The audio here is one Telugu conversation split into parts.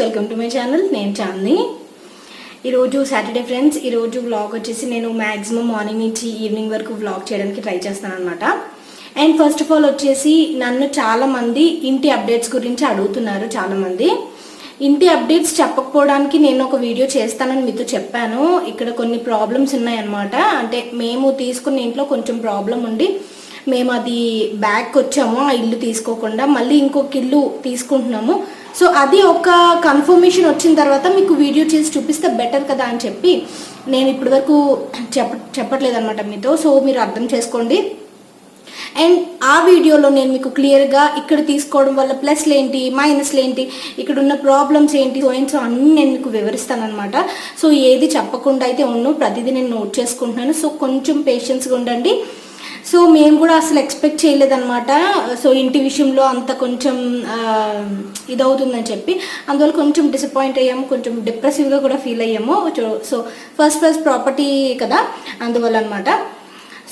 వెల్కమ్ టు మై ఛానల్ నేను చాందిని. ఈరోజు సాటర్డే ఫ్రెండ్స్ ఈరోజు వ్లాగ్ వచ్చేసి నేను మ్యాక్సిమం మార్నింగ్ నుంచి ఈవినింగ్ వరకు వ్లాగ్ చేయడానికి ట్రై చేస్తాను అనమాట అండ్ ఫస్ట్ ఆఫ్ ఆల్ వచ్చేసి నన్ను చాలామంది ఇంటి అప్డేట్స్ గురించి అడుగుతున్నారు చాలామంది. ఇంటి అప్డేట్స్ చెప్పకపోవడానికి నేను ఒక వీడియో చేస్తానని మీతో చెప్పాను. ఇక్కడ కొన్ని ప్రాబ్లమ్స్ ఉన్నాయన్నమాట. అంటే మేము తీసుకున్న ఇంట్లో కొంచెం ప్రాబ్లం ఉండి మేము అది బ్యాక్ వచ్చాము ఆ ఇల్లు తీసుకోకుండా. మళ్ళీ ఇంకొక ఇల్లు తీసుకుంటున్నాము. సో అది ఒక కన్ఫర్మేషన్ వచ్చిన తర్వాత మీకు వీడియో చేసి చూపిస్తే బెటర్ కదా అని చెప్పి నేను ఇప్పటి వరకు చెప్ప చెప్పట్లేదనమాట మీతో. సో మీరు అర్థం చేసుకోండి. అండ్ ఆ వీడియోలో నేను మీకు క్లియర్గా ఇక్కడ తీసుకోవడం వల్ల ప్లస్లు ఏంటి మైనస్లు ఏంటి ఇక్కడ ఉన్న ప్రాబ్లమ్స్ ఏంటి సో సో అన్నీ నేను మీకు వివరిస్తాను అనమాట సో ఏది చెప్పకుండా అయితే ఉన్ను ప్రతిదీ నేను నోట్ చేసుకుంటున్నాను. సో కొంచెం పేషెన్స్గా ఉండండి. సో మేము కూడా అసలు ఎక్స్పెక్ట్ చేయలేదన్నమాట. సో ఇంటి విషయంలో అంత కొంచెం ఇదవుతుందని చెప్పి. అందువల్ల కొంచెం డిసప్పాయింట్ అయ్యాము కొంచెం డిప్రెసివ్గా కూడా ఫీల్ అయ్యాము. సో ఫస్ట్ ఫస్ట్ ప్రాపర్టీ కదా అందువల్ల అనమాట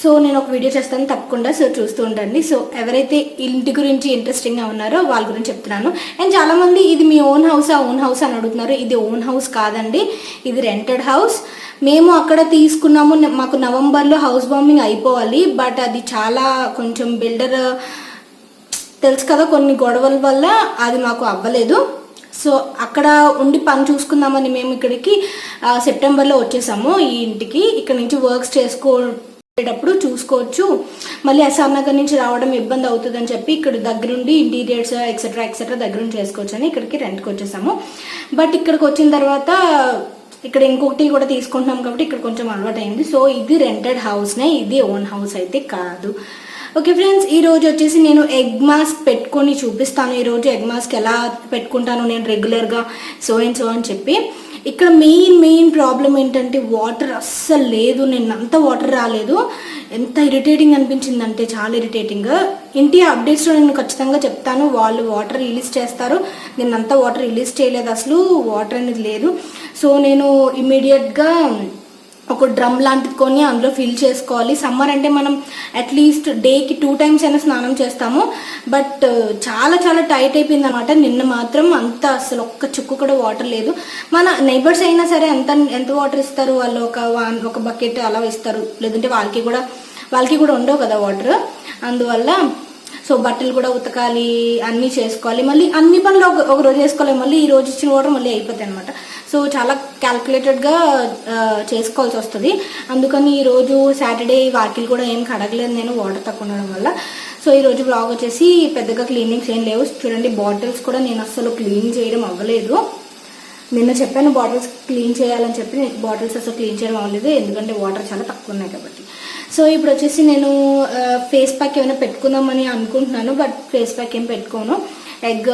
సో నేను ఒక వీడియో చేస్తాను తప్పకుండా సో చూస్తూ ఉండండి. సో ఎవరైతే ఇంటి గురించి ఇంట్రెస్టింగ్గా ఉన్నారో వాళ్ళ గురించి చెప్తున్నాను. అండ్ చాలామంది ఇది మీ ఓన్ హౌస్ ఆ ఓన్ హౌస్ అని అడుగుతున్నారు. ఇది ఓన్ హౌస్ కాదండి ఇది రెంటెడ్ హౌస్ మేము అక్కడ తీసుకున్నాము మాకు నవంబర్లో హౌస్ బాంబింగ్ అయిపోవాలి. బట్ అది చాలా కొంచెం బిల్డర్ తెలుసు కదా కొన్ని గొడవల వల్ల అది మాకు అవ్వలేదు. సో అక్కడ ఉండి పని చూసుకుందామని మేము ఇక్కడికి సెప్టెంబర్లో వచ్చేసాము ఈ ఇంటికి. ఇక్కడ నుంచి వర్క్స్ చేసుకో చేసుకోేటప్పుడు చూసుకోవచ్చు. మళ్ళీ అస్సాం నగర్ నుంచి రావడం ఇబ్బంది అవుతుందని చెప్పి ఇక్కడ దగ్గరుండి ఇంటీరియర్స్ ఎక్సెట్రా ఎక్సెట్రా దగ్గరుండి చేసుకోవచ్చు అని ఇక్కడికి రెంట్కి వచ్చేసాము. బట్ ఇక్కడికి వచ్చిన తర్వాత ఇక్కడ ఇంకొకటి కూడా తీసుకుంటున్నాం కాబట్టి ఇక్కడ కొంచెం అలవాటు అయింది సో ఇది రెంటెడ్ హౌస్నే ఇది ఓన్ హౌస్ అయితే కాదు. ఓకే ఫ్రెండ్స్ ఈ రోజు వచ్చేసి నేను ఎగ్ మాస్క్ పెట్టుకొని చూపిస్తాను. ఈరోజు ఎగ్ మాస్క్ ఎలా పెట్టుకుంటాను నేను రెగ్యులర్గా సో అండ్ సో అని చెప్పి. ఇక్కడ మెయిన్ మెయిన్ ప్రాబ్లం ఏంటంటే వాటర్ అస్సలు లేదు. నేను అంత వాటర్ రాలేదు. ఎంత ఇరిటేటింగ్ అనిపించిందంటే చాలా ఇరిటేటింగ్ ఇంటి అప్డేట్స్లో నేను ఖచ్చితంగా చెప్తాను. వాళ్ళు వాటర్ రిలీజ్ చేస్తారు. నేను అంత వాటర్ రిలీజ్ చేయలేదు. అసలు వాటర్ అనేది లేదు. సో నేను ఇమీడియట్గా ఒక డ్రమ్ లాంటిది కొని అందులో ఫిల్ చేసుకోవాలి. సమ్మర్ అంటే మనం అట్లీస్ట్ డేకి టూ టైమ్స్ అయినా స్నానం చేస్తాము. బట్ uh, చాలా చాలా టైట్ అయిపోయింది అనమాట నిన్న మాత్రం అంత అసలు ఒక్క చుక్కు కూడా వాటర్ లేదు. మన నైబర్స్ అయినా సరే ఎంత ఎంత వాటర్ ఇస్తారు? వాళ్ళు ఒక వా ఒక బకెట్ అలా ఇస్తారు. లేదంటే వాళ్ళకి కూడా వాళ్ళకి కూడా ఉండవు కదా వాటర్ అందువల్ల సో బట్టలు కూడా ఉతకాలి అన్నీ చేసుకోవాలి. మళ్ళీ అన్ని పనులు ఒక ఒక రోజు చేసుకోవాలి. మళ్ళీ ఈ రోజు ఇచ్చిన వాటర్ మళ్ళీ అయిపోతాయి అనమాట సో చాలా క్యాల్కులేటెడ్గా చేసుకోవాల్సి వస్తుంది. అందుకని ఈరోజు సాటర్డే వాకిలు కూడా ఏం కడగలేదు. నేను వాటర్ తక్కువ ఉండడం వల్ల. సో ఈరోజు బ్లాగ్ వచ్చేసి పెద్దగా క్లీనింగ్స్ ఏం లేవు. చూడండి బాటిల్స్ కూడా నేను అస్సలు క్లీన్ చేయడం అవ్వలేదు. నిన్న చెప్పాను బాటిల్స్ క్లీన్ చేయాలని చెప్పి బాటిల్స్ అసలు క్లీన్ చేయడం అవ్వలేదు. ఎందుకంటే వాటర్ చాలా తక్కువ ఉన్నాయి కాబట్టి. సో ఇప్పుడు వచ్చేసి నేను ఫేస్ ప్యాక్ ఏమైనా పెట్టుకుందామని అనుకుంటున్నాను. బట్ ఫేస్ ప్యాక్ ఏం పెట్టుకోను. ఎగ్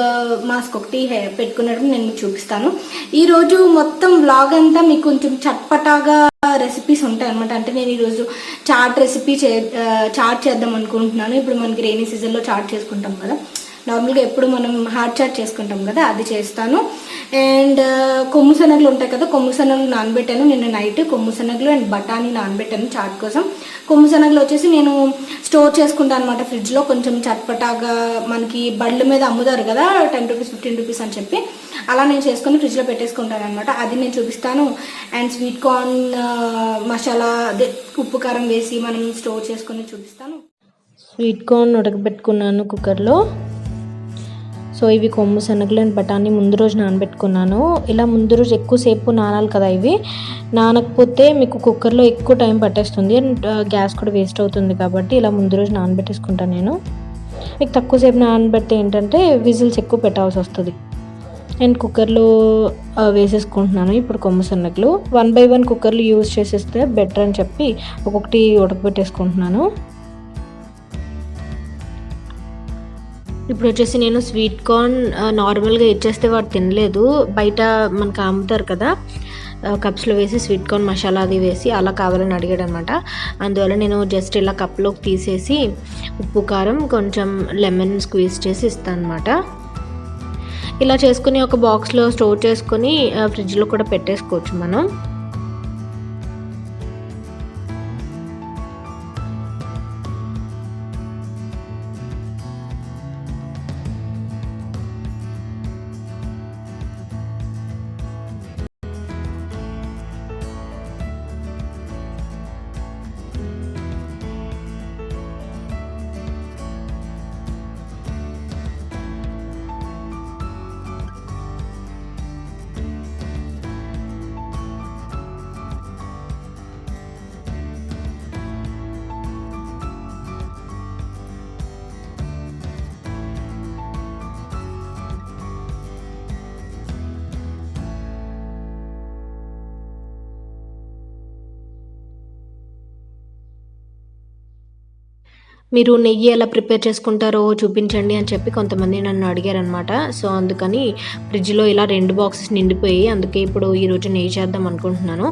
మాస్క్ ఒకటి పెట్టుకున్నట్టు నేను మీకు చూపిస్తాను. ఈరోజు మొత్తం వ్లాగ్ అంతా మీకు కొంచెం చట్పటాగా రెసిపీస్ ఉంటాయి అనమాట అంటే నేను ఈరోజు చాట్ రెసిపీ చే చాట్ చేద్దాం అనుకుంటున్నాను. ఇప్పుడు మనకి రైనీ సీజన్లో చాట్ చేసుకుంటాం కదా. నార్మల్గా ఎప్పుడు మనం హాట్ చాట్ చేసుకుంటాం కదా అది చేస్తాను. అండ్ uh, కొమ్ము శనగలు ఉంటాయి కదా కొమ్ము శనగలు నానబెట్టాను. నిన్న నైట్ కొమ్ము శనగలు అండ్ బఠానీ నానబెట్టాను చాట్ కోసం. కొమ్ము శనగలు వచ్చేసి నేను స్టోర్ చేసుకుంటాను అనమాట ఫ్రిడ్జ్లో కొంచెం చట్పటాగా మనకి బళ్ళ మీద అమ్ముతారు కదా టెన్ రూపీస్ ఫిఫ్టీన్ రూపీస్ అని చెప్పి. అలా నేను చేసుకొని ఫ్రిడ్జ్లో పెట్టేసుకుంటాను అనమాట అది నేను చూపిస్తాను. అండ్ స్వీట్ కార్న్ మసాలా అదే ఉప్పు కారం వేసి మనం స్టోర్ చేసుకొని చూపిస్తాను. స్వీట్ కార్న్ ఉడకబెట్టుకున్నాను కుక్కర్లో సో ఇవి కొమ్ము శనగలు అండ్ బఠానీ ముందు రోజు నానబెట్టుకున్నాను. ఇలా ముందు రోజు ఎక్కువసేపు నానాలి కదా ఇవి. నానకపోతే మీకు కుక్కర్లో ఎక్కువ టైం పట్టేస్తుంది అండ్ గ్యాస్ కూడా వేస్ట్ అవుతుంది కాబట్టి ఇలా ముందు రోజు నానబెట్టేసుకుంటాను నేను. మీకు తక్కువసేపు నానబెడితే ఏంటంటే విజిల్స్ ఎక్కువ పెట్టాల్సి వస్తుంది. అండ్ కుక్కర్లో వేసేసుకుంటున్నాను ఇప్పుడు కొమ్ము శనగలు. వన్ బై వన్ కుక్కర్లు యూజ్ చేసేస్తే బెటర్ అని చెప్పి ఒక్కొక్కటి ఉడకబెట్టేసుకుంటున్నాను. ఇప్పుడు వచ్చేసి నేను స్వీట్ కార్న్ నార్మల్గా ఇచ్చేస్తే వాడు తినలేదు. బయట మనకు అమ్ముతారు కదా కప్స్లో వేసి స్వీట్ కార్న్ మసాలా అది వేసి అలా కావాలని అడిగాడు అనమాట అందువల్ల నేను జస్ట్ ఇలా కప్లోకి తీసేసి ఉప్పు కారం కొంచెం లెమన్ స్క్వీజ్ చేసి ఇస్తాను అనమాట ఇలా చేసుకుని ఒక బాక్స్లో స్టోర్ చేసుకొని ఫ్రిడ్జ్లో కూడా పెట్టేసుకోవచ్చు మనం. మీరు నెయ్యి ఎలా ప్రిపేర్ చేసుకుంటారో చూపించండి అని చెప్పి కొంతమంది నన్ను అడిగారనమాట సో అందుకని ఫ్రిడ్జ్లో ఇలా రెండు బాక్సెస్ నిండిపోయి అందుకే ఇప్పుడు ఈరోజు నెయ్యి చేద్దాం అనుకుంటున్నాను.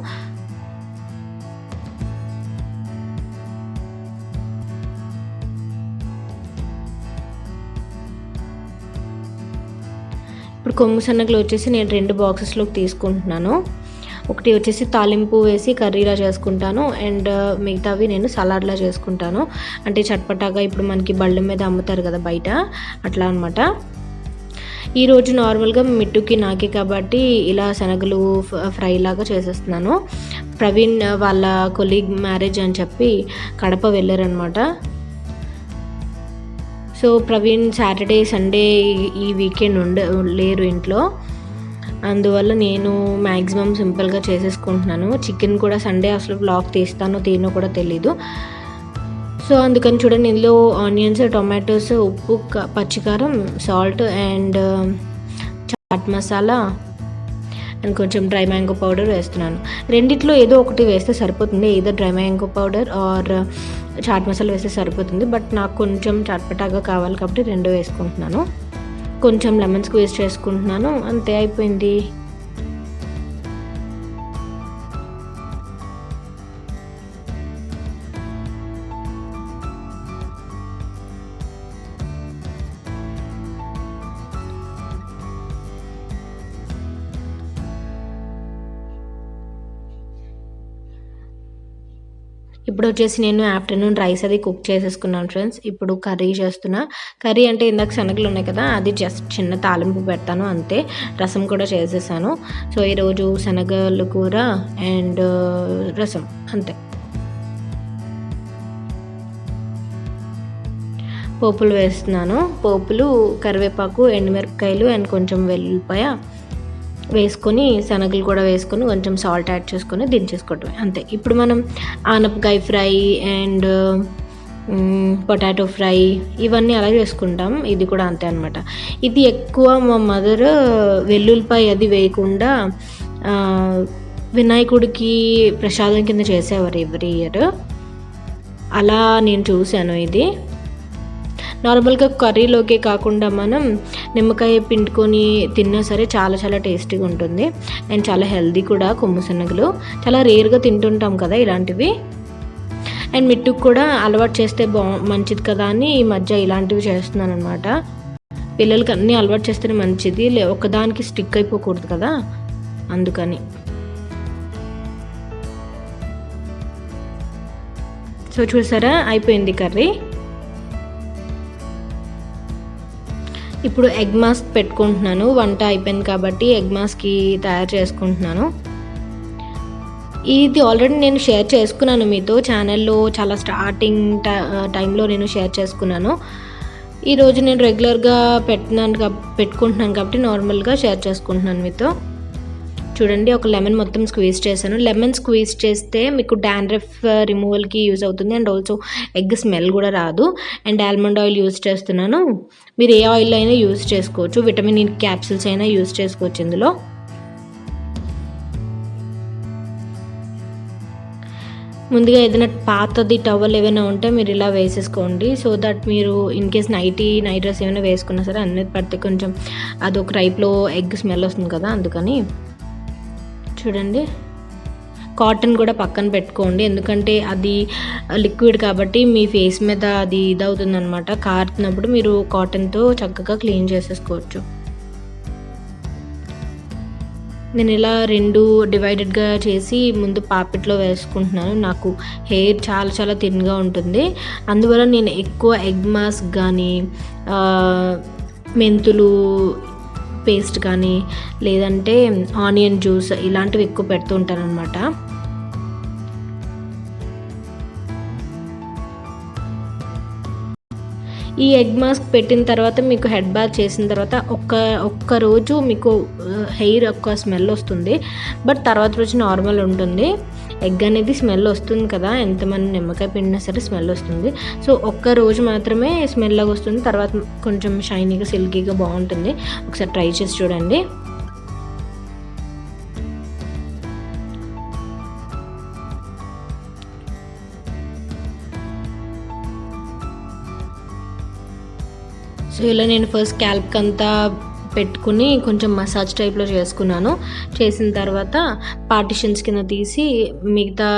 ఇప్పుడు కొమ్ము సన్నగలు వచ్చేసి నేను రెండు బాక్సెస్లోకి తీసుకుంటున్నాను. ఒకటి వచ్చేసి తాలింపు వేసి కర్రీలా చేసుకుంటాను. అండ్ మిగతావి నేను సలాడ్లా చేసుకుంటాను. అంటే చట్పటాగా ఇప్పుడు మనకి బళ్ళ మీద అమ్ముతారు కదా బయట. అట్లా అనమాట ఈరోజు నార్మల్గా మిట్టుకి నాకే కాబట్టి ఇలా శనగలు ఫ్రై లాగా చేసేస్తున్నాను. ప్రవీణ్ వాళ్ళ కొలీగ్ మ్యారేజ్ అని చెప్పి కడప వెళ్ళారనమాట సో ప్రవీణ్ సాటర్డే సండే ఈ వీకెండ్ ఉండ లేరు ఇంట్లో. అందువల్ల నేను మ్యాక్సిమం సింపుల్గా చేసేసుకుంటున్నాను. చికెన్ కూడా సండే అసలు బ్లాగ్ తీస్తానో తీనో కూడా తెలీదు. సో అందుకని చూడండి ఇందులో ఆనియన్స్ టొమాటోస్ ఉప్పు క- పచ్చికారం salt and um, chaat masala and కొంచెం డ్రై మ్యాంగో పౌడర్ వేస్తున్నాను. రెండిట్లో ఏదో ఒకటి వేస్తే సరిపోతుంది. ఏదో dry mango powder or uh, chaat masala వేస్తే సరిపోతుంది. బట్ నాకు కొంచెం చట్పటాగా కావాలి కాబట్టి రెండు వేసుకుంటున్నాను. కొంచెం లెమన్ స్క్వీజ్ చేసుకుంటున్నాను. అంతే అయిపోయింది. ఇప్పుడు వచ్చేసి నేను ఆఫ్టర్నూన్ రైస్ అది కుక్ చేసేసుకున్నాను ఫ్రెండ్స్. ఇప్పుడు కర్రీ చేస్తున్నా. కర్రీ అంటే ఇందాక శనగలు ఉన్నాయి కదా అది జస్ట్ చిన్న తాలింపు పెడతాను అంతే. రసం కూడా చేసేసాను. సో ఈరోజు శనగలు కూర అండ్ రసం అంతే. పోపులు వేస్తున్నాను. పోపులు కరివేపాకు ఎండుమిరపకాయలు అండ్ కొంచెం వెల్లుల్లిపాయ. వేసుకొని శనగలు కూడా వేసుకొని కొంచెం సాల్ట్ యాడ్ చేసుకొని దించేసుకోవటమే అంతే. ఇప్పుడు మనం ఆనపకాయ ఫ్రై అండ్ పొటాటో ఫ్రై ఇవన్నీ అలా చేసుకుంటాం. ఇది కూడా అంతే అనమాట ఇది ఎక్కువ మా మదర్ వెల్లుల్లిపాయ అది వేయకుండా వినాయకుడికి ప్రసాదం కింద చేసేవారు ఎవ్రీ ఇయర్. అలా నేను చూశాను ఇది. నార్మల్గా కర్రీలోకే కాకుండా మనం నిమ్మకాయ పిండుకొని తిన్నా సరే చాలా చాలా టేస్టీగా ఉంటుంది. అండ్ చాలా హెల్దీ కూడా కొమ్ము శనగలు చాలా రేర్గా తింటుంటాం కదా ఇలాంటివి. అండ్ మిట్టుకు కూడా అలవాటు చేస్తే బా మంచిది కదా అని ఈ మధ్య ఇలాంటివి చేస్తున్నాను అనమాట పిల్లలకి అన్నీ అలవాటు చేస్తేనే మంచిది. లే ఒకదానికి స్టిక్ అయిపోకూడదు కదా. అందుకని. సో చూసారా? అయిపోయింది కర్రీ. ఇప్పుడు ఎగ్ మాస్క్ పెట్టుకుంటున్నాను. వంట అయిపోయింది కాబట్టి ఎగ్ మాస్క్కి తయారు చేసుకుంటున్నాను. ఇది ఆల్రెడీ నేను షేర్ చేసుకున్నాను మీతో. ఛానల్లో చాలా స్టార్టింగ్ టైంలో నేను షేర్ చేసుకున్నాను. ఈరోజు నేను రెగ్యులర్గా పెట్టినాను పెట్టుకుంటున్నాను కాబట్టి నార్మల్గా షేర్ చేసుకుంటున్నాను మీతో. చూడండి ఒక లెమన్ మొత్తం స్క్వీజ్ చేశాను. లెమన్ స్క్వీజ్ చేస్తే మీకు డాండ్రఫ్ రిమూవల్కి యూజ్ అవుతుంది. అండ్ ఆల్సో ఎగ్ స్మెల్ కూడా రాదు. అండ్ ఆల్మండ్ ఆయిల్ యూజ్ చేస్తున్నాను. మీరు ఏ ఆయిల్ అయినా యూజ్ చేసుకోవచ్చు. విటమిన్ ఈ క్యాప్సిల్స్ అయినా యూజ్ చేసుకోవచ్చు ఇందులో. ముందుగా ఏదైనా పాతది టవల్ ఏమైనా ఉంటే మీరు ఇలా వేసేసుకోండి. సో దట్ మీరు in case nighty night dress ఏమైనా వేసుకున్నా సరే అన్నీ పడితే కొంచెం అదొక టైప్లో ఎగ్ స్మెల్ వస్తుంది కదా అందుకని. చూడండి. కాటన్ కూడా పక్కన పెట్టుకోండి. ఎందుకంటే అది లిక్విడ్ కాబట్టి మీ ఫేస్ మీద అది ఇదవుతుంది అనమాట కారుతున్నప్పుడు మీరు కాటన్తో చక్కగా క్లీన్ చేసేసుకోవచ్చు. నేను ఇలా రెండు డివైడెడ్గా చేసి ముందు పాపిట్లో వేసుకుంటున్నాను. నాకు హెయిర్ చాలా చాలా థిన్గా ఉంటుంది. అందువల్ల నేను ఎక్కువ ఎగ్ మాస్క్ కానీ మెంతులు పేస్ట్ కానీ లేదంటే ఆనియన్ జ్యూస్ ఇలాంటివి ఎక్కువ పెడుతూ ఉంటాను అనమాట ఈ ఎగ్ మాస్క్ పెట్టిన తర్వాత మీకు హెడ్ బాత్ చేసిన తర్వాత ఒక్క ఒక్క రోజు మీకు హెయిర్ ఒక్క స్మెల్ వస్తుంది. బట్ తర్వాత రోజు నార్మల్ ఉంటుంది. ఎగ్ అనేది స్మెల్ వస్తుంది కదా ఎంత మనం నిమ్మకాయ పిండినా సరే స్మెల్ వస్తుంది. సో ఒక్క రోజు మాత్రమే స్మెల్ లాగా వస్తుంది. తర్వాత కొంచెం షైనీగా సిల్కీగా బాగుంటుంది. ఒకసారి ట్రై చేసి చూడండి. సో ఇలా నేను ఫస్ట్ క్యాల్ప్ అంతా పెట్టుకుని కొంచెం మసాజ్ టైప్లో చేసుకున్నాను. చేసిన తర్వాత పార్టిషన్స్ కింద తీసి మిగతా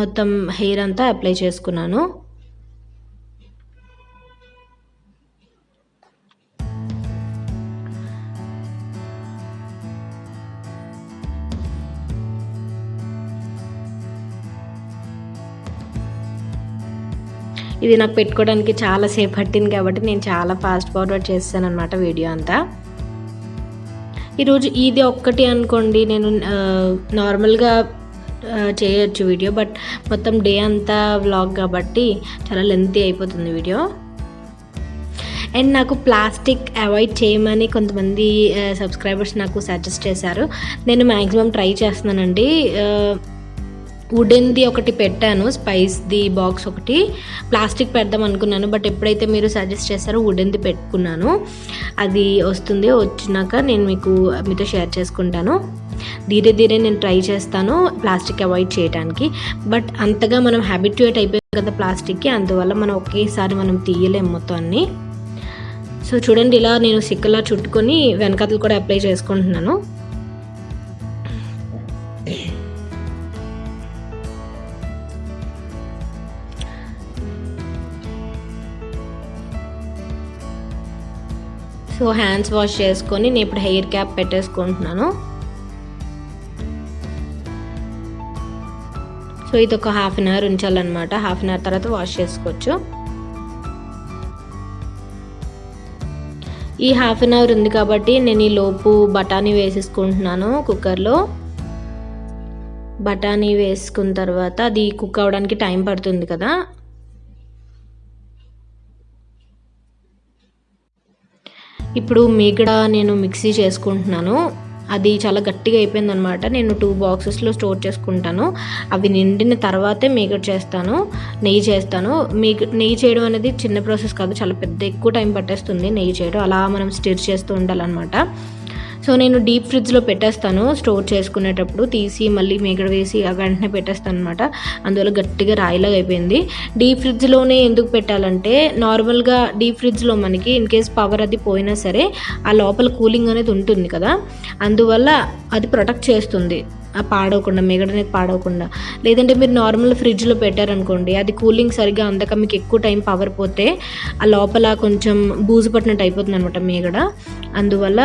మొత్తం హెయిర్ అంతా అప్లై చేసుకున్నాను. ఇది నాకు పెట్టుకోవడానికి చాలా సేపు పట్టింది కాబట్టి నేను చాలా ఫాస్ట్ ఫార్వర్డ్ చేస్తాను అనమాట వీడియో అంతా. ఈరోజు ఇది ఒక్కటి అనుకోండి నేను నార్మల్గా చేయొచ్చు వీడియో బట్ మొత్తం డే అంతా వ్లాగ్ కాబట్టి చాలా లెంతీ అయిపోతుంది వీడియో. అండ్ నాకు ప్లాస్టిక్ అవాయిడ్ చేయమని కొంతమంది సబ్స్క్రైబర్స్ నాకు సజెస్ట్ చేశారు. నేను మ్యాక్సిమం ట్రై చేస్తున్నానండి. వుడెన్ది ఒకటి పెట్టాను స్పైస్ది బాక్స్ ఒకటి. ప్లాస్టిక్ పెడదాం అనుకున్నాను బట్ ఎప్పుడైతే మీరు సజెస్ట్ చేస్తారో వుడెన్ది పెట్టుకున్నాను. అది వస్తుంది వచ్చినాక నేను మీకు మీతో షేర్ చేసుకుంటాను. ధీరే ధీరే నేను ట్రై చేస్తాను ప్లాస్టిక్ అవాయిడ్ చేయడానికి బట్ అంతగా మనం హ్యాబిట్యుయేట్ అయిపోయాం కదా ప్లాస్టిక్కి అందువల్ల మనం ఒకేసారి మనం తీయలేం మొత్తం అన్ని సో చూడండి ఇలా నేను సిక్కలా చుట్టుకొని వెనకాతలు కూడా అప్లై చేసుకుంటున్నాను. సో హ్యాండ్స్ వాష్ చేసుకొని నేను ఇప్పుడు హెయిర్ క్యాప్ పెట్టేసుకుంటున్నాను. సో ఇది ఒక హాఫ్ అన్ అవర్ ఉంచాలన్నమాట. హాఫ్ అన్ అవర్ తర్వాత వాష్ చేసుకోవచ్చు. ఈ హాఫ్ అన్ అవర్ ఉంది కాబట్టి నేను ఈ లోపు బఠానీ వేసేసుకుంటున్నాను కుక్కర్లో. బఠానీ వేసుకున్న తర్వాత అది కుక్ అవ్వడానికి టైం పడుతుంది కదా. ఇప్పుడు మీగడ నేను మిక్సీ చేసుకుంటున్నాను. అది చాలా గట్టిగా అయిపోయిందనమాట నేను టూ బాక్సెస్లో స్టోర్ చేసుకుంటాను. అవి నిండిన తర్వాతే మీగడ చేస్తాను. నెయ్యి చేస్తాను. మీగ నెయ్యి చేయడం అనేది చిన్న ప్రాసెస్ కాదు. చాలా పెద్ద ఎక్కువ టైం పట్టేస్తుంది నెయ్యి చేయడం. అలా మనం స్టిర్ చేస్తూ ఉండాలన్నమాట. సో నేను డీప్ ఫ్రిడ్జ్లో పెట్టేస్తాను స్టోర్ చేసుకునేటప్పుడు తీసి మళ్ళీ మీగడ వేసి ఆ వెంటనే పెట్టేస్తాను అనమాట అందువల్ల గట్టిగా రాయిలాగా అయిపోయింది. డీప్ ఫ్రిడ్జ్లోనే ఎందుకు పెట్టాలంటే నార్మల్గా డీప్ ఫ్రిడ్జ్లో మనకి ఇన్ కేస్ పవర్ అది పోయినా సరే ఆ లోపల కూలింగ్ అనేది ఉంటుంది కదా. అందువల్ల అది ప్రొటెక్ట్ చేస్తుంది. ఆ పాడవకుండా మిగడనేది పాడవకుండా. లేదంటే మీరు నార్మల్ ఫ్రిడ్జ్లో పెట్టారనుకోండి అది కూలింగ్ సరిగ్గా అందక మీకు ఎక్కువ టైం పవర్ పోతే ఆ లోపల కొంచెం బూజు పట్టినట్టు అయిపోతుంది అనమాట మీగడ అందువల్ల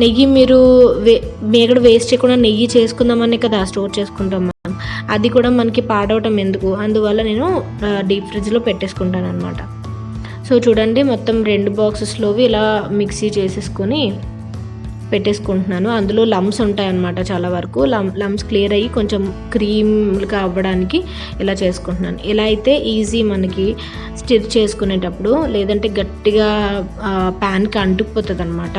నెయ్యి మీరు వే మేగడ వేస్ట్ చేయకుండా నెయ్యి చేసుకుందామనే కదా స్టోర్ చేసుకుంటాం మనం. అది కూడా మనకి పాడవటం ఎందుకు? అందువల్ల నేను డీప్ ఫ్రిడ్జ్లో పెట్టేసుకుంటాను అనమాట సో చూడండి మొత్తం రెండు బాక్సెస్లోవి ఇలా మిక్సీ చేసేసుకొని పెట్టేసుకుంటున్నాను. అందులో లమ్స్ ఉంటాయన్నమాట చాలా వరకు. లమ్ లమ్స్ క్లియర్ అయ్యి కొంచెం క్రీమ్గా అవ్వడానికి ఇలా చేసుకుంటున్నాను. ఇలా అయితే ఈజీ మనకి స్టిర్ చేసుకునేటప్పుడు లేదంటే గట్టిగా ప్యాన్కి అంటుకుపోతుంది అనమాట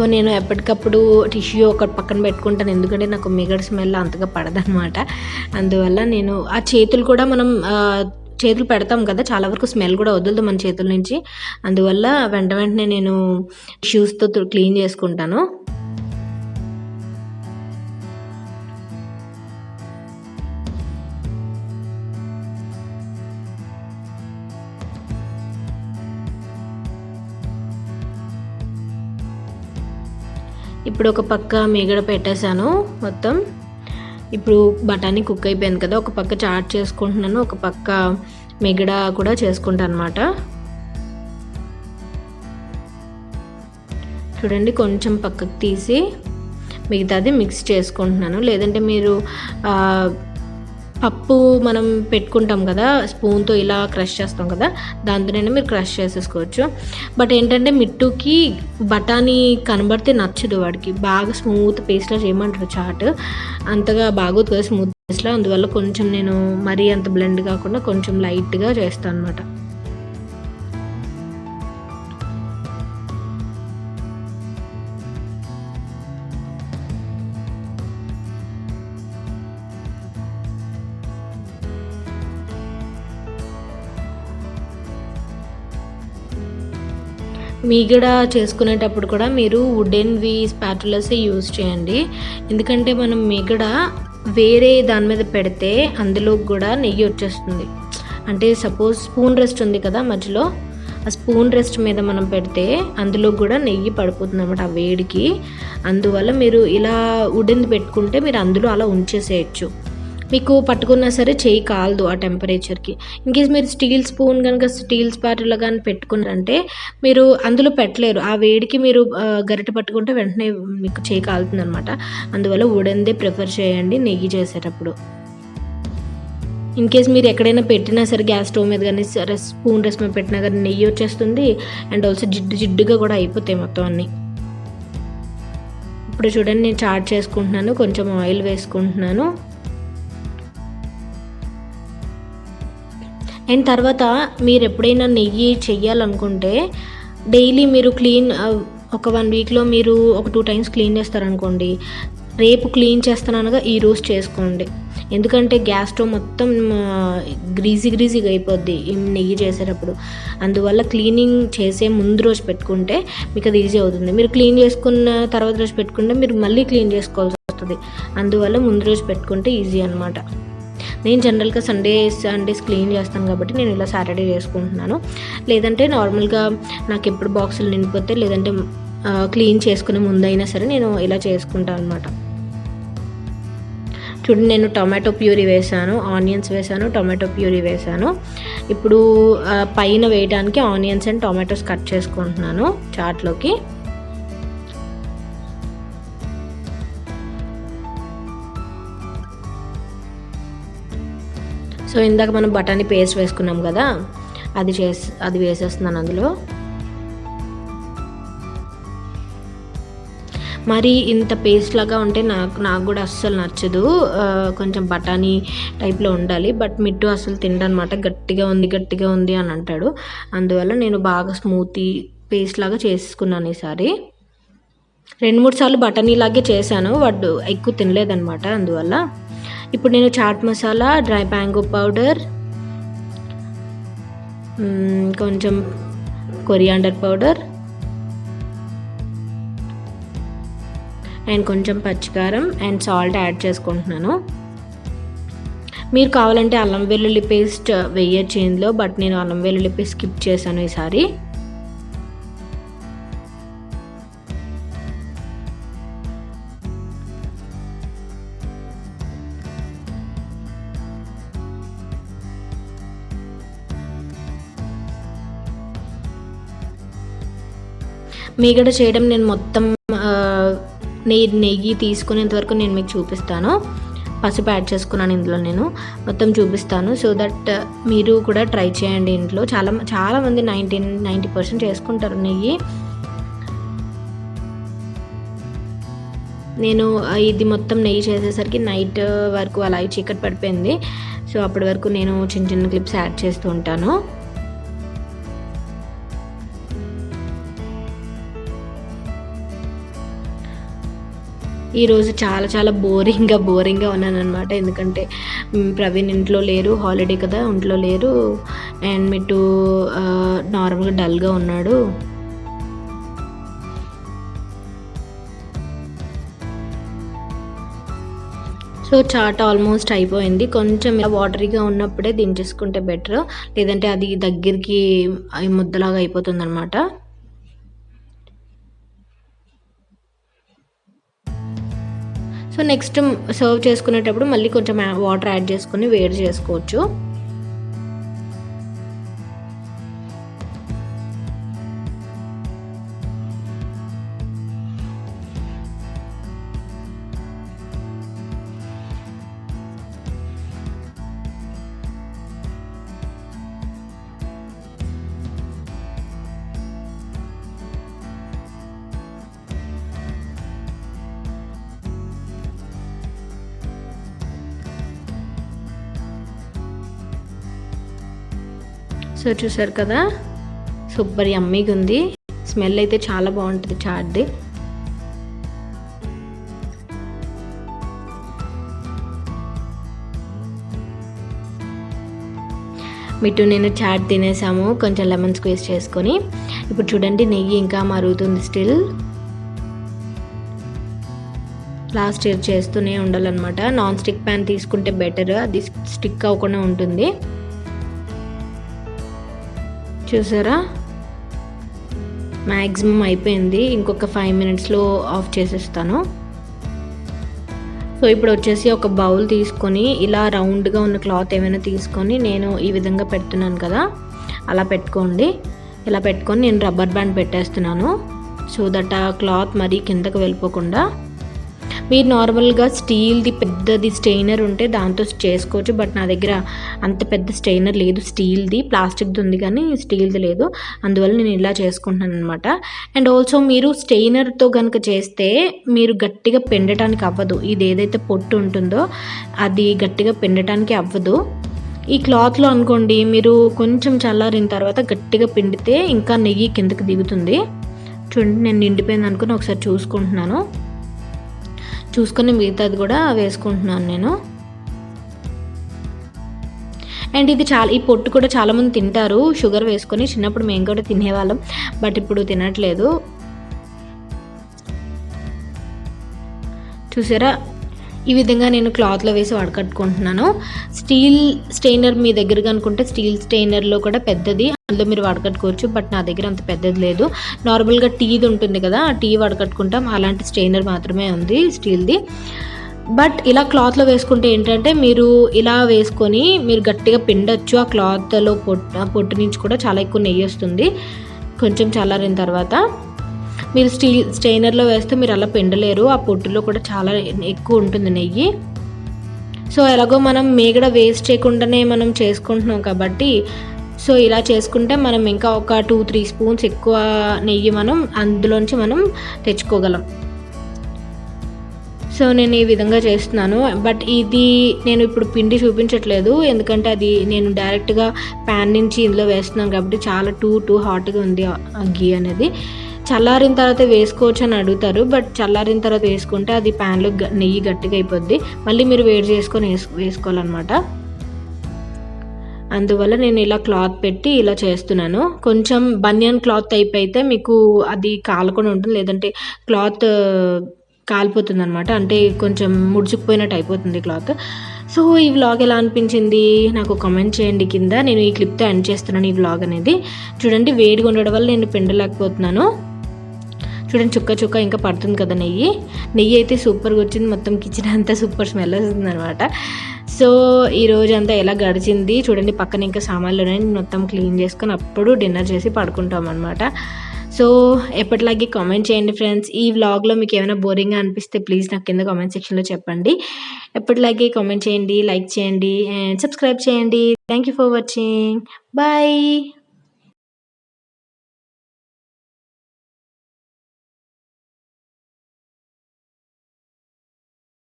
సో నేను ఎప్పటికప్పుడు టిష్యూ ఒకటి పక్కన పెట్టుకుంటాను. ఎందుకంటే నాకు మిగడ స్మెల్ అంతగా పడదనమాట అందువల్ల నేను ఆ చేతులు కూడా మనం చేతులు పెడతాం కదా చాలా వరకు స్మెల్ కూడా వదలదు మన చేతుల నుంచి. అందువల్ల వెంట వెంటనే నేను షూస్తో క్లీన్ చేసుకుంటాను. ఇప్పుడు ఒక పక్క మీగడ పెట్టేశాను మొత్తం. ఇప్పుడు బఠానీ కుక్ అయిపోయింది కదా ఒక పక్క చాట్ చేసుకుంటున్నాను ఒక పక్క మిగడ కూడా చేసుకుంటాను అనమాట చూడండి కొంచెం పక్కకు తీసి మిగతాది మిక్స్ చేసుకుంటున్నాను. లేదంటే మీరు పప్పు మనం పెట్టుకుంటాం కదా స్పూన్తో ఇలా క్రష్ చేస్తాం కదా దాంతోనైనా మీరు క్రష్ చేసేసుకోవచ్చు. బట్ ఏంటంటే మిట్టుకి బఠానీ కనబడితే నచ్చదు వాడికి. బాగా స్మూత్ పేస్ట్లో చేయమంటారు చాట్. అంతగా బాగోదు కదా స్మూత్ పేస్ట్లో. అందువల్ల కొంచెం నేను మరీ అంత బ్లెండ్ కాకుండా కొంచెం లైట్గా చేస్తాను అనమాట మీగడ చేసుకునేటప్పుడు కూడా మీరు వుడెన్వి స్పాటులసే యూజ్ చేయండి. ఎందుకంటే మనం మీగడ వేరే దాని మీద పెడితే అందులో కూడా నెయ్యి వచ్చేస్తుంది. అంటే సపోజ్ స్పూన్ రెస్ట్ ఉంది కదా మధ్యలో ఆ స్పూన్ రెస్ట్ మీద మనం పెడితే అందులో కూడా నెయ్యి పడిపోతుంది అనమాట ఆ వేడికి. అందువల్ల మీరు ఇలా ఉడెంది పెట్టుకుంటే మీరు అందులో అలా ఉంచేసేయచ్చు. మీకు పట్టుకున్నా సరే చేయి కాలదు ఆ టెంపరేచర్కి. ఇన్కేస్ మీరు స్టీల్ స్పూన్ కనుక స్టీల్ స్పాటులో కానీ పెట్టుకున్నారంటే మీరు అందులో పెట్టలేరు. ఆ వేడికి మీరు గరిట గరిటె పట్టుకుంటే వెంటనే మీకు చేయి కాలుతుంది అనమాట అందువల్ల వుడెన్దే ప్రిఫర్ చేయండి నెయ్యి చేసేటప్పుడు. ఇన్ కేస్ మీరు ఎక్కడైనా పెట్టినా సరే గ్యాస్ స్టవ్ మీద కానీ సరే స్పూన్ రెస్ మీద పెట్టినా కానీ నెయ్యి వచ్చేస్తుంది. అండ్ ఆల్సో జిడ్డు జిడ్డుగా కూడా అయిపోతాయి మొత్తం అన్నీ. ఇప్పుడు చూడండి నేను చాట్ చేసుకుంటున్నాను. కొంచెం ఆయిల్ వేసుకుంటున్నాను. అండ్ తర్వాత మీరు ఎప్పుడైనా నెయ్యి చెయ్యాలనుకుంటే డైలీ మీరు క్లీన్ ఒక వన్ వీక్లో మీరు ఒక టూ టైమ్స్ క్లీన్ చేస్తారనుకోండి. రేపు క్లీన్ చేస్తాననగా ఈ రోజు చేసుకోండి. ఎందుకంటే గ్యాస్ స్టవ్ మొత్తం గ్రీజీ గ్రీజీగా అయిపోద్ది నెయ్యి చేసేటప్పుడు. అందువల్ల క్లీనింగ్ చేసే ముందు రోజు పెట్టుకుంటే మీకు అది ఈజీ అవుతుంది. మీరు క్లీన్ చేసుకున్న తర్వాత రోజు పెట్టుకుంటే మీరు మళ్ళీ క్లీన్ చేసుకోవాల్సి వస్తుంది. అందువల్ల ముందు రోజు పెట్టుకుంటే ఈజీ అనమాట నేను జనరల్గా సండే సండేస్ క్లీన్ చేస్తాను కాబట్టి నేను ఇలా సాటర్డే చేసుకుంటున్నాను. లేదంటే నార్మల్గా నాకు ఎప్పుడు బాక్సులు నిండిపోతే లేదంటే క్లీన్ చేసుకునే ముందైనా సరే నేను ఇలా చేసుకుంటాను అనమాట చూడండి నేను టొమాటో ప్యూరీ వేసాను ఆనియన్స్ వేసాను టొమాటో ప్యూరీ వేసాను ఇప్పుడు పైన వేయడానికి ఆనియన్స్ అండ్ టొమాటోస్ కట్ చేసుకుంటున్నాను చాట్లోకి. సో ఇందాక మనం బఠానీ పేస్ట్ వేసుకున్నాం కదా అది చేసి అది వేసేస్తున్నాను అందులో. మరి ఇంత పేస్ట్ లాగా ఉంటే నాకు నాకు కూడా అస్సలు నచ్చదు. కొంచెం బఠానీ టైప్లో ఉండాలి బట్ మిట్టు అసలు తినడనమాట గట్టిగా ఉంది గట్టిగా ఉంది అని అంటాడు. అందువల్ల నేను బాగా స్మూతీ పేస్ట్ లాగా చేసుకున్నాను ఈసారి. రెండు మూడు సార్లు బఠానీ లాగే చేశాను వాడు ఎక్కువ తినలేదనమాట అందువల్ల. ఇప్పుడు నేను chaat masala dry mango powder కొంచెం కొరియాండర్ పౌడర్ అండ్ కొంచెం పచ్చికారం అండ్ సాల్ట్ యాడ్ చేసుకుంటున్నాను. మీరు కావాలంటే అల్లం వెల్లుల్లి పేస్ట్ వేయచ్చు ఇందులో బట్ నేను అల్లం వెల్లుల్లి పేస్ట్ స్కిప్ చేశాను ఈసారి. మీగడ చేయడం నేను మొత్తం నెయ్యి నెయ్యి తీసుకునేంత వరకు నేను మీకు చూపిస్తాను. పసుపు యాడ్ చేసుకున్నాను ఇందులో నేను. మొత్తం చూపిస్తాను. సో దట్ మీరు కూడా ట్రై చేయండి ఇంట్లో. చాలా చాలా మంది నైంటీ నైంటీ పర్సెంట్ చేసుకుంటారు నెయ్యి. నేను ఇది మొత్తం నెయ్యి చేసేసరికి నైట్ వరకు అలా చీకటి పడిపోయింది. సో అప్పటి వరకు నేను చిన్న చిన్న క్లిప్స్ యాడ్ చేస్తూ ఉంటాను. ఈరోజు చాలా చాలా బోరింగ్గా బోరింగ్గా ఉన్నాను అనమాట ఎందుకంటే ప్రవీణ్ ఇంట్లో లేరు హాలిడే కదా ఇంట్లో లేరు. అండ్ మిట్టు నార్మల్గా డల్గా ఉన్నాడు. సో చాట్ ఆల్మోస్ట్ అయిపోయింది. కొంచెం వాటరీగా ఉన్నప్పుడే దించేసుకుంటే బెటర్. లేదంటే అది దగ్గరికి ముద్దలాగా అయిపోతుంది అనమాట సో నెక్స్ట్ సర్వ్ చేసుకునేటప్పుడు మళ్ళీ కొంచెం uh, వాటర్ యాడ్ చేసుకొని వేడి చేసుకోవచ్చు. సో చూసారు కదా? సూపర్ యమ్మీగా ఉంది. స్మెల్ అయితే చాలా బాగుంటుంది చాట్ది మిట్టు నేను చాట్ తినేసాము. కొంచెం లెమన్ స్క్వీజ్ చేసుకొని. ఇప్పుడు చూడండి నెయ్యి ఇంకా మరుగుతుంది స్టిల్. లాస్ట్ ఇయర్ చేస్తూనే ఉండాలన్నమాట. నాన్ స్టిక్ ప్యాన్ తీసుకుంటే బెటర్. అది స్టిక్ అవ్వకుండా ఉంటుంది. చూసారా? మ్యాక్సిమం అయిపోయింది. ఇంకొక ఫైవ్ మినిట్స్లో ఆఫ్ చేసేస్తాను. సో ఇప్పుడు వచ్చేసి ఒక బౌల్ తీసుకొని ఇలా రౌండ్గా ఉన్న క్లాత్ ఏమైనా తీసుకొని నేను ఈ విధంగా పెడుతున్నాను కదా. అలా పెట్టుకోండి. ఇలా పెట్టుకొని నేను రబ్బర్ బ్యాండ్ పెట్టేస్తున్నాను. సో దట్ ఆ క్లాత్ మరీ కిందకు వెళ్ళిపోకుండా మీరు నార్మల్గా స్టీల్ది పెద్దది స్టెయినర్ ఉంటే దాంతో చేసుకోవచ్చు బట్ నా దగ్గర అంత పెద్ద స్టెయినర్ లేదు. స్టీల్ది ప్లాస్టిక్ది ఉంది కానీ స్టీల్ది లేదు. అందువల్ల నేను ఇలా చేసుకుంటున్నాను అనమాట అండ్ ఆల్సో మీరు స్టెయినర్తో కనుక చేస్తే మీరు గట్టిగా పెండటానికి అవ్వదు. ఇది ఏదైతే పొట్టు ఉంటుందో అది గట్టిగా పెండటానికి అవ్వదు. ఈ క్లాత్లో అనుకోండి మీరు కొంచెం చల్లారిన తర్వాత గట్టిగా పిండితే ఇంకా నెయ్యి కిందకి దిగుతుంది. చూడండి నేను నిండిపోయింది అనుకుని ఒకసారి చూసుకుంటున్నాను. చూసుకొని మిగతాది కూడా వేసుకుంటున్నాను నేను. అండ్ ఇది చాలా ఈ పొట్టు కూడా చాలామంది తింటారు. షుగర్ వేసుకొని చిన్నప్పుడు మేము కూడా తినేవాళ్ళం బట్ ఇప్పుడు తినట్లేదు. చూసారా? ఈ విధంగా నేను క్లాత్లో వేసి వడకట్టుకుంటున్నాను. స్టీల్ స్టెయినర్ మీ దగ్గర అనుకుంటే స్టీల్ స్టెయినర్లో కూడా పెద్దది. అందులో మీరు వడకట్టుకోవచ్చు బట్ నా దగ్గర అంత పెద్దది లేదు. నార్మల్గా టీది ఉంటుంది కదా ఆ టీ వడకట్టుకుంటాం. అలాంటి స్టెయినర్ మాత్రమే ఉంది స్టీల్ది బట్ ఇలా క్లాత్లో వేసుకుంటే ఏంటంటే మీరు ఇలా వేసుకొని మీరు గట్టిగా పిండొచ్చు. ఆ క్లాత్లో పొట్టు పొట్టు నుంచి కూడా చాలా ఎక్కువ నెయ్యి వస్తుంది. కొంచెం చల్లారిన తర్వాత. మీరు స్టీల్ స్టెయినర్లో వేస్తే మీరు అలా పిండలేరు. ఆ పొట్టులో కూడా చాలా ఎక్కువ ఉంటుంది నెయ్యి. సో ఎలాగో మనం మేగడ వేస్ట్ చేయకుండానే మనం చేసుకుంటున్నాం కాబట్టి సో ఇలా చేసుకుంటే మనం ఇంకా ఒక టూ త్రీ స్పూన్స్ ఎక్కువ నెయ్యి మనం అందులోంచి మనం తెచ్చుకోగలం. సో నేను ఈ విధంగా చేస్తున్నాను. బట్ ఇది నేను ఇప్పుడు పిండి చూపించట్లేదు. ఎందుకంటే అది నేను డైరెక్ట్గా ప్యాన్ నుంచి ఇందులో వేస్తున్నాను కాబట్టి చాలా టూ టూ హాట్గా ఉంది ఆ గీ అనేది. చల్లారిన తర్వాత వేసుకోవచ్చు అని అడుగుతారు బట్ చల్లారిన తర్వాత వేసుకుంటే అది ప్యాన్లో నెయ్యి గట్టిగా అయిపోద్ది. మళ్ళీ మీరు వేడి చేసుకొని వేసు వేసుకోవాలన్నమాట. అందువల్ల నేను ఇలా క్లాత్ పెట్టి ఇలా చేస్తున్నాను. కొంచెం బనియన్ క్లాత్ టైప్ అయితే మీకు అది కాలకుండా ఉంటుంది లేదంటే క్లాత్ కాలిపోతుంది అనమాట అంటే కొంచెం ముడుచుకుపోయినట్టు అయిపోతుంది క్లాత్ సో ఈ వ్లాగ్ ఎలా అనిపించింది? నాకు కామెంట్ చేయండి కింద. నేను ఈ క్లిప్తో ఎండ్ చేస్తున్నాను ఈ వ్లాగ్ అనేది. చూడండి వేడిగా ఉండడం వల్ల నేను పిండలేకపోతున్నాను. చూడండి చుక్క చుక్క ఇంకా పడుతుంది కదా నెయ్యి. నెయ్యి అయితే సూపర్గా వచ్చింది. మొత్తం కిచెన్ అంతా సూపర్ స్మెల్ వస్తుంది అనమాట సో ఈ రోజు అంతా ఎలా గడిచింది? చూడండి పక్కన ఇంకా సామాన్లు ఉన్నాయి మొత్తం క్లీన్ చేసుకొని అప్పుడు డిన్నర్ చేసి పడుకుంటాం అనమాట సో ఎప్పటిలాగే కామెంట్ చేయండి ఫ్రెండ్స్ ఈ వ్లాగ్లో మీకు ఏమైనా బోరింగ్గా అనిపిస్తే ప్లీజ్ నాకు కింద కామెంట్ సెక్షన్లో చెప్పండి. ఎప్పటిలాగే కామెంట్ చేయండి లైక్ చేయండి అండ్ సబ్స్క్రైబ్ చేయండి. Thank you for watching bye